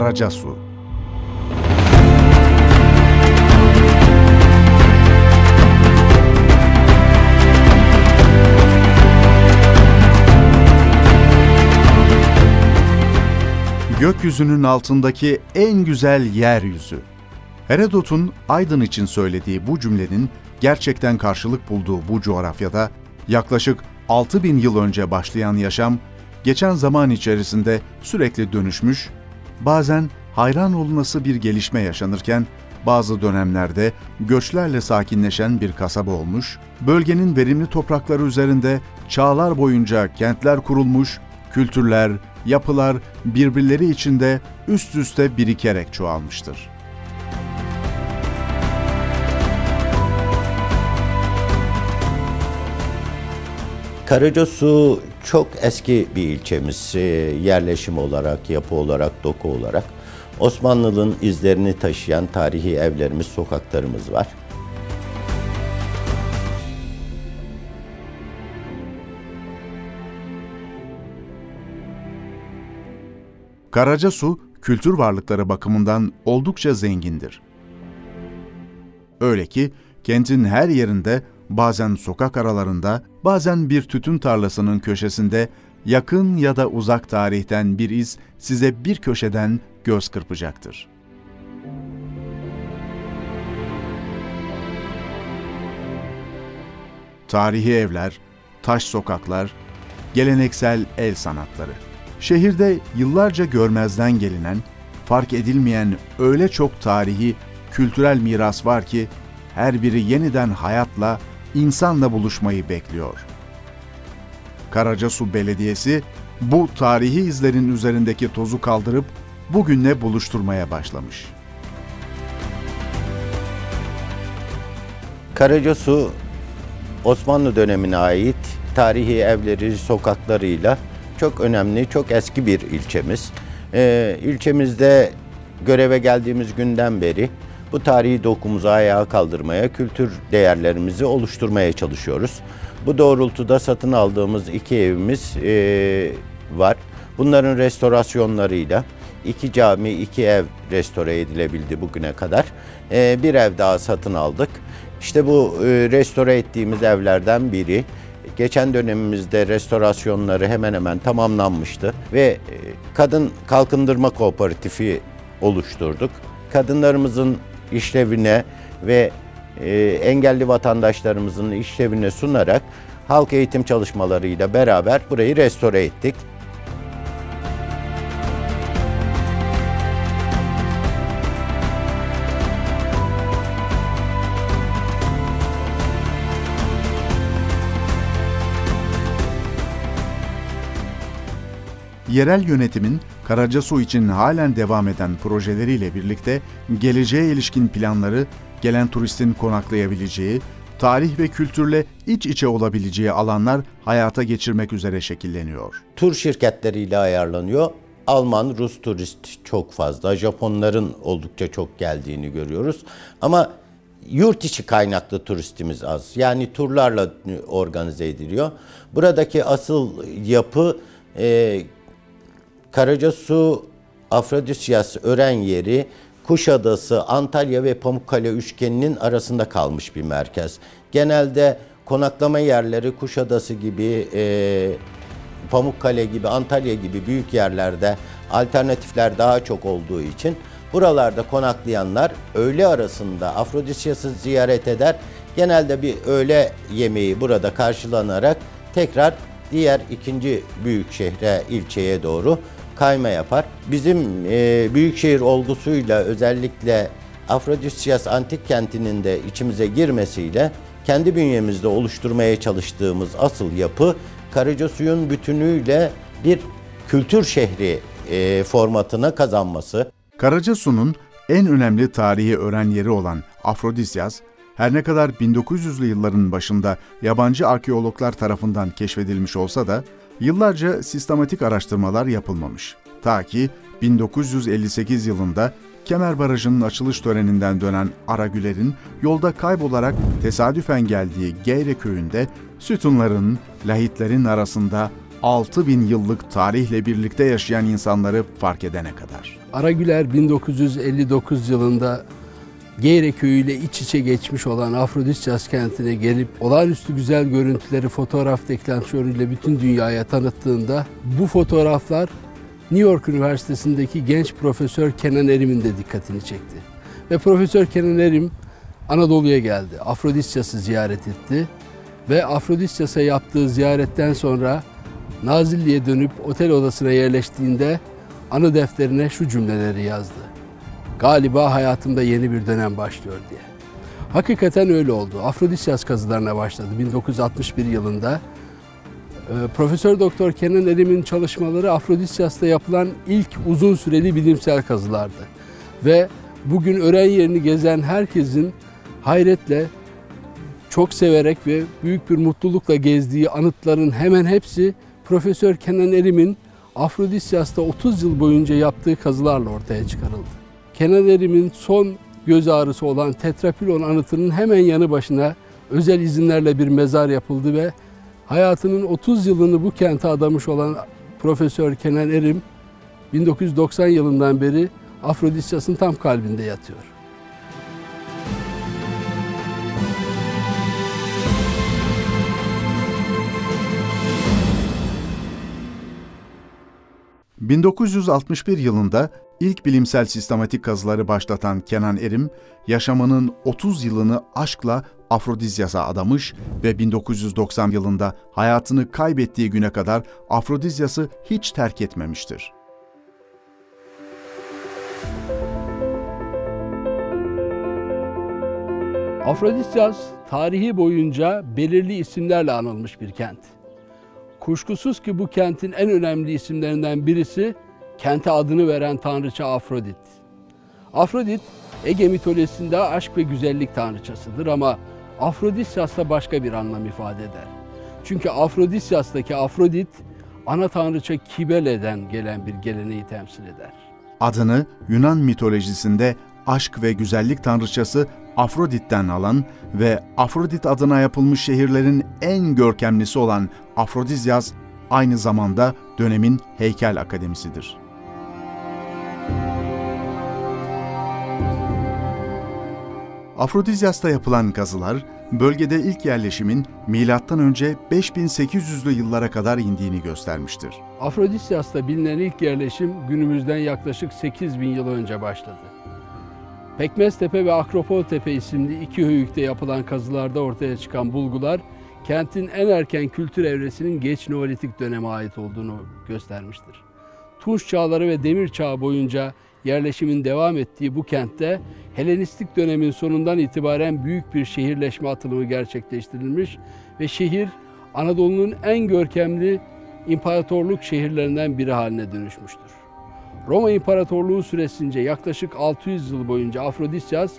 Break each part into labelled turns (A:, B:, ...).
A: Karacasu Gökyüzünün altındaki en güzel yeryüzü. Herodot'un Aydın için söylediği bu cümlenin gerçekten karşılık bulduğu bu coğrafyada yaklaşık 6000 yıl önce başlayan yaşam, geçen zaman içerisinde sürekli dönüşmüş, bazen hayran olunası bir gelişme yaşanırken, bazı dönemlerde göçlerle sakinleşen bir kasaba olmuş, bölgenin verimli toprakları üzerinde çağlar boyunca kentler kurulmuş, kültürler, yapılar birbirleri içinde üst üste birikerek çoğalmıştır.
B: Karacasu çok eski bir ilçemiz. Yerleşim olarak, yapı olarak, doku olarak. Osmanlı'nın izlerini taşıyan tarihi evlerimiz, sokaklarımız var.
A: Karacasu, kültür varlıkları bakımından oldukça zengindir. Öyle ki kentin her yerinde bazen sokak aralarında, bazen bir tütün tarlasının köşesinde yakın ya da uzak tarihten bir iz size bir köşeden göz kırpacaktır. Tarihi evler, taş sokaklar, geleneksel el sanatları. Şehirde yıllarca görmezden gelinen, fark edilmeyen öyle çok tarihi, kültürel miras var ki her biri yeniden hayatla, insanla buluşmayı bekliyor. Karacasu Belediyesi bu tarihi izlerin üzerindeki tozu kaldırıp bugünle buluşturmaya başlamış.
B: Karacasu Osmanlı dönemine ait tarihi evleri, sokaklarıyla çok önemli, çok eski bir ilçemiz. Ee, ilçemizde göreve geldiğimiz günden beri bu tarihi dokumuzu ayağa kaldırmaya, kültür değerlerimizi oluşturmaya çalışıyoruz. Bu doğrultuda satın aldığımız iki evimiz e, var. Bunların restorasyonlarıyla iki cami, iki ev restore edilebildi bugüne kadar. E, bir ev daha satın aldık. İşte bu e, restore ettiğimiz evlerden biri. Geçen dönemimizde restorasyonları hemen hemen tamamlanmıştı ve e, kadın kalkındırma kooperatifi oluşturduk. Kadınlarımızın işlevine ve e, engelli vatandaşlarımızın işlevine sunarak halk eğitim çalışmalarıyla beraber burayı restore ettik.
A: Yerel yönetimin Karacasu için halen devam eden projeleriyle birlikte geleceğe ilişkin planları, gelen turistin konaklayabileceği, tarih ve kültürle iç içe olabileceği alanlar hayata geçirmek üzere şekilleniyor.
B: Tur şirketleriyle ayarlanıyor. Alman, Rus turist çok fazla. Japonların oldukça çok geldiğini görüyoruz. Ama yurt içi kaynaklı turistimiz az. Yani turlarla organize ediliyor. Buradaki asıl yapı e, Karacasu, Afrodisyas ören yeri Kuşadası, Antalya ve Pamukkale üçgeninin arasında kalmış bir merkez. Genelde konaklama yerleri Kuşadası gibi, e, Pamukkale gibi, Antalya gibi büyük yerlerde alternatifler daha çok olduğu için buralarda konaklayanlar öğle arasında Afrodisyas'ı ziyaret eder. Genelde bir öğle yemeği burada karşılanarak tekrar diğer ikinci büyük şehre, ilçeye doğru kayma yapar. Bizim e, büyükşehir olgusuyla özellikle Afrodisyas antik kentinin de içimize girmesiyle kendi bünyemizde oluşturmaya çalıştığımız asıl yapı Karacasuyun bütünüyle bir kültür şehri e, formatına kazanması.
A: Karacasu'nun en önemli tarihi öğren yeri olan Afrodisyas, her ne kadar 1900'lü yılların başında yabancı arkeologlar tarafından keşfedilmiş olsa da yıllarca sistematik araştırmalar yapılmamış. Ta ki 1958 yılında Kemer Barajı'nın açılış töreninden dönen Aragüler'in yolda kaybolarak tesadüfen geldiği Geyre köyünde sütunların, lahitlerin arasında 6000 yıllık tarihle birlikte yaşayan insanları fark edene kadar.
C: Aragüler 1959 yılında Geyre köyüyle iç içe geçmiş olan Afrodisyas kentine gelip olağanüstü güzel görüntüleri fotoğraf deklanşörüyle bütün dünyaya tanıttığında bu fotoğraflar New York Üniversitesi'ndeki genç profesör Kenan Erim'in de dikkatini çekti. Ve Profesör Kenan Erim Anadolu'ya geldi. Afrodisyas'ı ziyaret etti. Ve Afrodisyas'a yaptığı ziyaretten sonra Nazilli'ye dönüp otel odasına yerleştiğinde anı defterine şu cümleleri yazdı. Galiba hayatımda yeni bir dönem başlıyor diye. Hakikaten öyle oldu. Afrodisyas kazılarına başladı 1961 yılında. Ee, Profesör Doktor Kenan Erim'in çalışmaları Afrodisyas'ta yapılan ilk uzun süreli bilimsel kazılardı. Ve bugün öğren yerini gezen herkesin hayretle, çok severek ve büyük bir mutlulukla gezdiği anıtların hemen hepsi Profesör Kenan Erim'in Afrodisyas'ta 30 yıl boyunca yaptığı kazılarla ortaya çıkarıldı. Kenan Erim'in son göz ağrısı olan Tetrapilon anıtının hemen yanı başına özel izinlerle bir mezar yapıldı ve hayatının 30 yılını bu kente adamış olan Profesör Kenan Erim 1990 yılından beri Afrodisyas'ın tam kalbinde yatıyor.
A: 1961 yılında ilk bilimsel sistematik kazıları başlatan Kenan Erim, yaşamının 30 yılını aşkla Afrodizyas'a adamış ve 1990 yılında hayatını kaybettiği güne kadar Afrodizyas'ı hiç terk etmemiştir.
C: Afrodisyas tarihi boyunca belirli isimlerle anılmış bir kent. Kuşkusuz ki bu kentin en önemli isimlerinden birisi kente adını veren tanrıça Afrodit. Afrodit Ege mitolojisinde aşk ve güzellik tanrıçasıdır ama Afrodisyas'ta başka bir anlam ifade eder. Çünkü Afrodisyas'taki Afrodit ana tanrıça Kibele'den gelen bir geleneği temsil eder.
A: Adını Yunan mitolojisinde aşk ve güzellik tanrıçası Afrodit'ten alan ve Afrodit adına yapılmış şehirlerin en görkemlisi olan Afrodizyas aynı zamanda dönemin heykel akademisidir. Afrodizyas'ta yapılan kazılar, bölgede ilk yerleşimin M.Ö. 5800'lü yıllara kadar indiğini göstermiştir.
C: Afrodisyas'ta bilinen ilk yerleşim günümüzden yaklaşık 8000 yıl önce başladı. Pekmeztepe ve Akropoltepe isimli iki höyükte yapılan kazılarda ortaya çıkan bulgular, kentin en erken kültür evresinin geç Neolitik döneme ait olduğunu göstermiştir. Tunç çağları ve Demir çağı boyunca yerleşimin devam ettiği bu kentte Helenistik dönemin sonundan itibaren büyük bir şehirleşme atılımı gerçekleştirilmiş ve şehir Anadolu'nun en görkemli imparatorluk şehirlerinden biri haline dönüşmüştür. Roma İmparatorluğu süresince yaklaşık 600 yıl boyunca Afrodisyas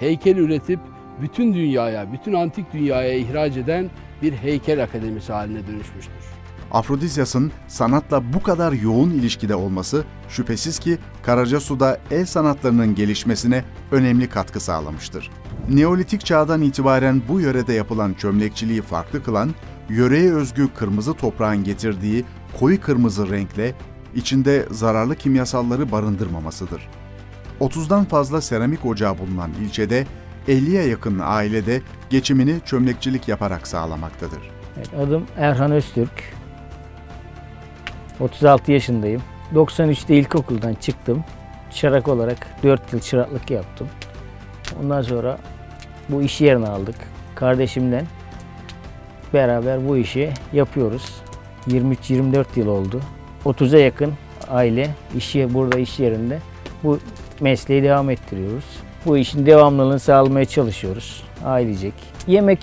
C: heykel üretip bütün dünyaya, bütün antik dünyaya ihraç eden bir heykel akademisi haline dönüşmüştür.
A: Afrodizyas'ın sanatla bu kadar yoğun ilişkide olması şüphesiz ki Karacasu'da el sanatlarının gelişmesine önemli katkı sağlamıştır. Neolitik çağdan itibaren bu yörede yapılan çömlekçiliği farklı kılan, yöreye özgü kırmızı toprağın getirdiği koyu kırmızı renkle içinde zararlı kimyasalları barındırmamasıdır. 30'dan fazla seramik ocağı bulunan ilçede 50'ye yakın ailede geçimini çömlekçilik yaparak sağlamaktadır.
D: Evet, adım Erhan Öztürk. 36 yaşındayım. 93'te ilkokuldan çıktım. Çırak olarak 4 yıl çıraklık yaptım. Ondan sonra bu iş yerini aldık. Kardeşimle beraber bu işi yapıyoruz. 23-24 yıl oldu. 30'a yakın aile işi burada iş yerinde bu mesleği devam ettiriyoruz. Bu işin devamlılığını sağlamaya çalışıyoruz ailecek. Yemek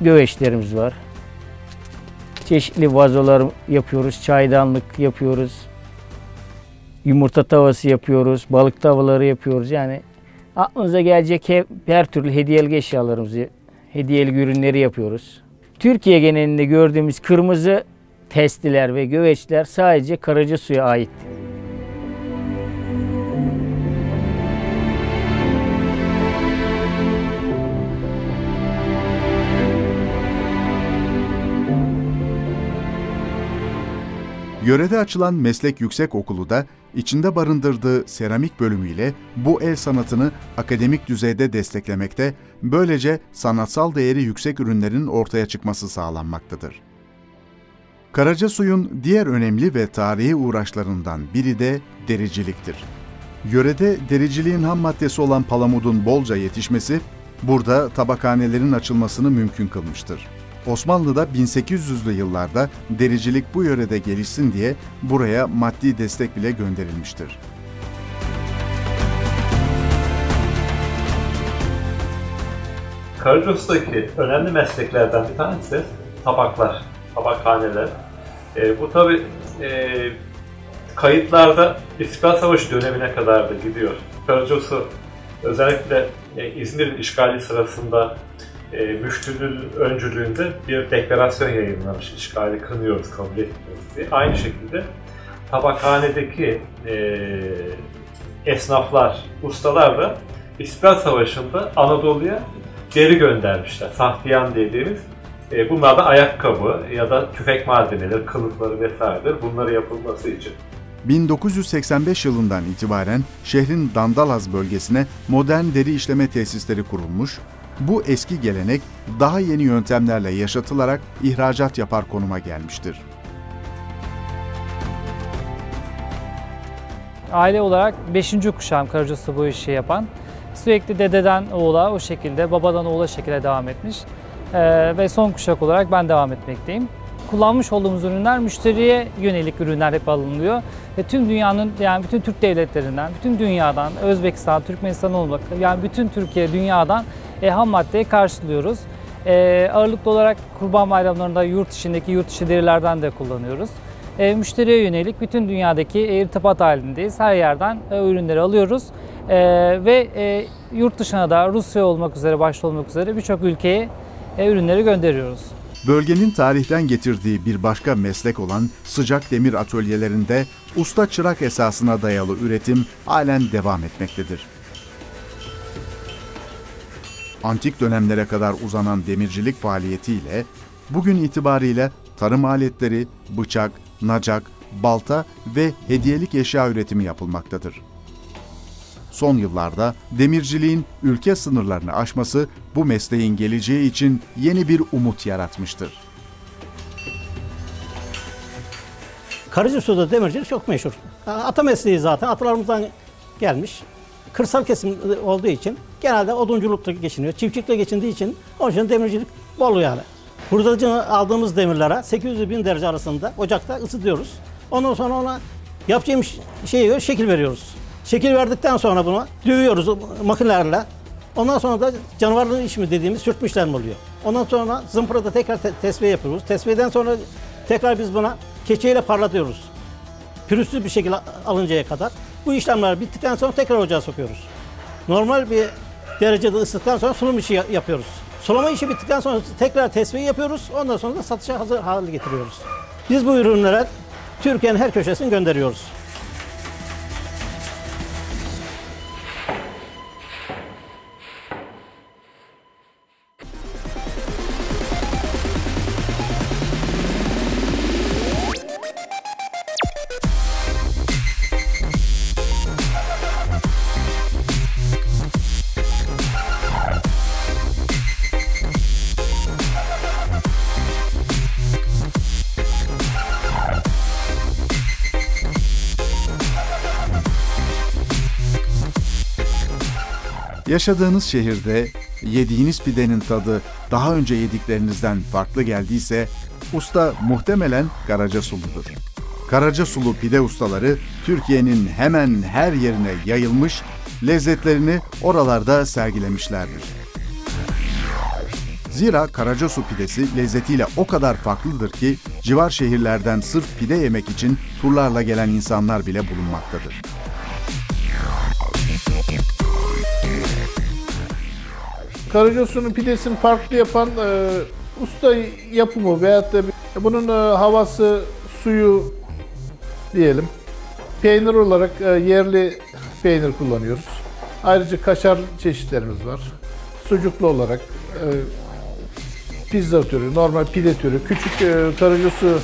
D: göveçlerimiz var. Çeşitli vazolar yapıyoruz, çaydanlık yapıyoruz. Yumurta tavası yapıyoruz, balık tavaları yapıyoruz. Yani aklınıza gelecek her türlü hediyelik eşyalarımızı, hediyelik ürünleri yapıyoruz. Türkiye genelinde gördüğümüz kırmızı testiler ve göveçler sadece Karacasu'ya ait.
A: Yörede açılan meslek yüksek okulu da içinde barındırdığı seramik bölümüyle bu el sanatını akademik düzeyde desteklemekte, böylece sanatsal değeri yüksek ürünlerin ortaya çıkması sağlanmaktadır. Karacasuy'un diğer önemli ve tarihi uğraşlarından biri de dericiliktir. Yörede dericiliğin ham maddesi olan palamudun bolca yetişmesi, burada tabakhanelerin açılmasını mümkün kılmıştır. Osmanlı'da 1800'lü yıllarda dericilik bu yörede gelişsin diye buraya maddi destek bile gönderilmiştir.
E: Karacos'taki önemli mesleklerden bir tanesi tabaklar, tabakhaneler. E, bu tabi e, kayıtlarda İstiklal Savaşı dönemine kadar da gidiyor. Karacos'u özellikle e, İzmir'in işgali sırasında e, müftünün öncülüğünde bir deklarasyon yayınlamış. İşgali kınıyoruz, kabul etmiyoruz diye. Aynı şekilde tabakhanedeki e, esnaflar, ustalar da İstiklal Savaşı'nda Anadolu'ya deri göndermişler. Sahtiyan dediğimiz. E, bunlar da ayakkabı ya da tüfek malzemeleri, kılıfları vesairedir. Bunları yapılması için.
A: 1985 yılından itibaren şehrin Dandalaz bölgesine modern deri işleme tesisleri kurulmuş, bu eski gelenek daha yeni yöntemlerle yaşatılarak ihracat yapar konuma gelmiştir.
F: Aile olarak 5. kuşağım Karacası bu işi yapan. Sürekli dededen oğula o şekilde, babadan oğula şekilde devam etmiş. Ee, ve son kuşak olarak ben devam etmekteyim. Kullanmış olduğumuz ürünler müşteriye yönelik ürünler hep alınıyor. Ve tüm dünyanın yani bütün Türk devletlerinden, bütün dünyadan, Özbekistan, Türkmenistan olmak yani bütün Türkiye, dünyadan e, ham maddeyi karşılıyoruz. E, ağırlıklı olarak kurban bayramlarında yurt içindeki yurt dışı derilerden de kullanıyoruz. E, müşteriye yönelik bütün dünyadaki irtibat halindeyiz. Her yerden e, ürünleri alıyoruz. E, ve e, yurt dışına da Rusya olmak üzere, başta olmak üzere birçok ülkeye e, ürünleri gönderiyoruz.
A: Bölgenin tarihten getirdiği bir başka meslek olan sıcak demir atölyelerinde usta çırak esasına dayalı üretim halen devam etmektedir. Antik dönemlere kadar uzanan demircilik faaliyetiyle bugün itibariyle tarım aletleri, bıçak, nacak, balta ve hediyelik eşya üretimi yapılmaktadır. Son yıllarda demirciliğin ülke sınırlarını aşması bu mesleğin geleceği için yeni bir umut yaratmıştır.
G: Karacasu'da demircilik çok meşhur. Ata mesleği zaten atalarımızdan gelmiş. Kırsal kesim olduğu için genelde odunculukla geçiniyor. Çiftçilikle geçindiği için onun için demircilik bol yani. Hurdacı aldığımız demirlere 800 bin derece arasında ocakta ısıtıyoruz. Ondan sonra ona yapacağımız şeyi göre şekil veriyoruz. Şekil verdikten sonra bunu dövüyoruz makinelerle. Ondan sonra da canavarlığın işimi dediğimiz sürtme işlemi oluyor. Ondan sonra zımparada tekrar te- tesviye yapıyoruz. Tesviyeden sonra tekrar biz buna keçeyle parlatıyoruz. Pürüzsüz bir şekilde alıncaya kadar. Bu işlemler bittikten sonra tekrar ocağa sokuyoruz. Normal bir derecede ısıttıktan sonra sunum işi ya- yapıyoruz. Sulama işi bittikten sonra tekrar tesviye yapıyoruz. Ondan sonra da satışa hazır hale getiriyoruz. Biz bu ürünlere Türkiye'nin her köşesine gönderiyoruz.
A: Yaşadığınız şehirde yediğiniz pidenin tadı daha önce yediklerinizden farklı geldiyse usta muhtemelen Karacasulu'dur. Karacasulu pide ustaları Türkiye'nin hemen her yerine yayılmış, lezzetlerini oralarda sergilemişlerdir. Zira Karacasu pidesi lezzetiyle o kadar farklıdır ki civar şehirlerden sırf pide yemek için turlarla gelen insanlar bile bulunmaktadır.
H: Karacasu'nun pidesini farklı yapan e, usta yapımı veyahut da bunun e, havası, suyu diyelim. Peynir olarak e, yerli peynir kullanıyoruz. Ayrıca kaşar çeşitlerimiz var. Sucuklu olarak e, pizza türü, normal pide türü, küçük e, Karacasu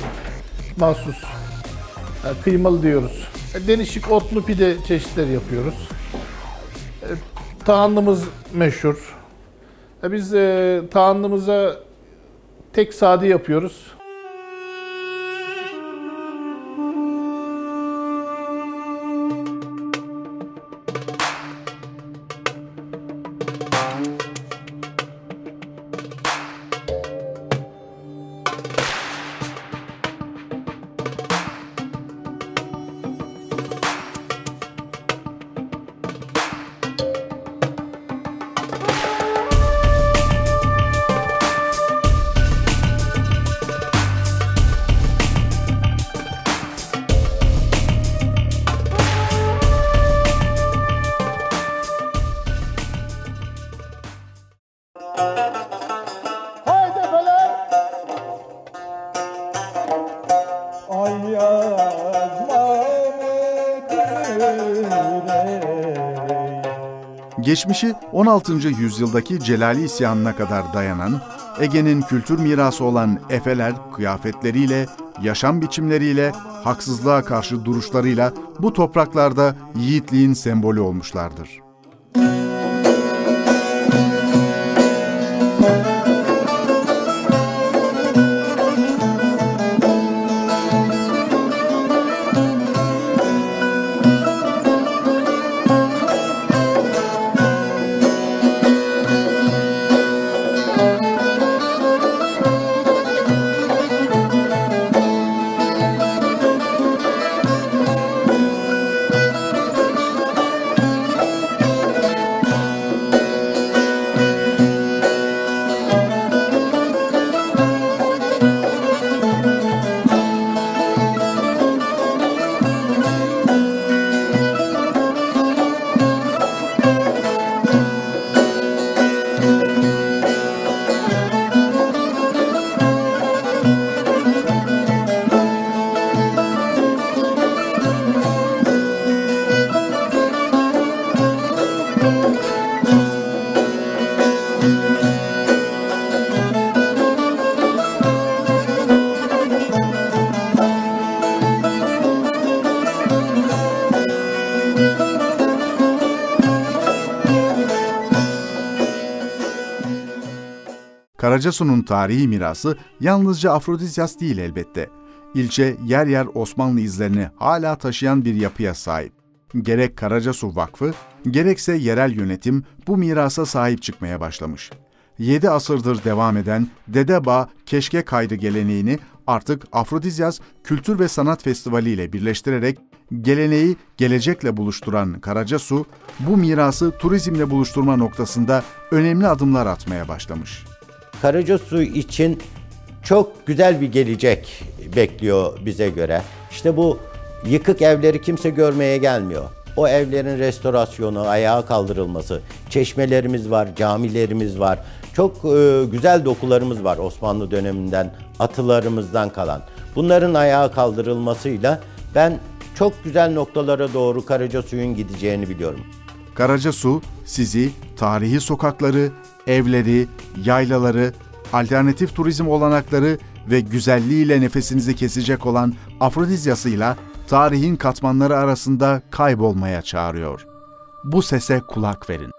H: mahsus E, Kıymalı diyoruz. E, Denişik otlu pide çeşitleri yapıyoruz. E, Tahanlımız meşhur. Biz e, tahanlımıza tek sade yapıyoruz.
A: Geçmişi 16. yüzyıldaki Celali isyanına kadar dayanan, Ege'nin kültür mirası olan Efeler kıyafetleriyle, yaşam biçimleriyle, haksızlığa karşı duruşlarıyla bu topraklarda yiğitliğin sembolü olmuşlardır. Karacasu'nun tarihi mirası yalnızca Afrodizyas değil elbette. İlçe yer yer Osmanlı izlerini hala taşıyan bir yapıya sahip. Gerek Karacasu Vakfı, gerekse yerel yönetim bu mirasa sahip çıkmaya başlamış. 7 asırdır devam eden Dedeba Keşke Kaydı geleneğini artık Afrodizyas Kültür ve Sanat Festivali ile birleştirerek geleneği gelecekle buluşturan Karacasu, bu mirası turizmle buluşturma noktasında önemli adımlar atmaya başlamış.
B: Karacasu için çok güzel bir gelecek bekliyor bize göre. İşte bu yıkık evleri kimse görmeye gelmiyor. O evlerin restorasyonu, ayağa kaldırılması, çeşmelerimiz var, camilerimiz var. Çok e, güzel dokularımız var Osmanlı döneminden, atılarımızdan kalan. Bunların ayağa kaldırılmasıyla ben çok güzel noktalara doğru Karacasu'nun gideceğini biliyorum.
A: Karacasu sizi tarihi sokakları, evleri, yaylaları, alternatif turizm olanakları ve güzelliğiyle nefesinizi kesecek olan afrodizyasıyla tarihin katmanları arasında kaybolmaya çağırıyor. Bu sese kulak verin.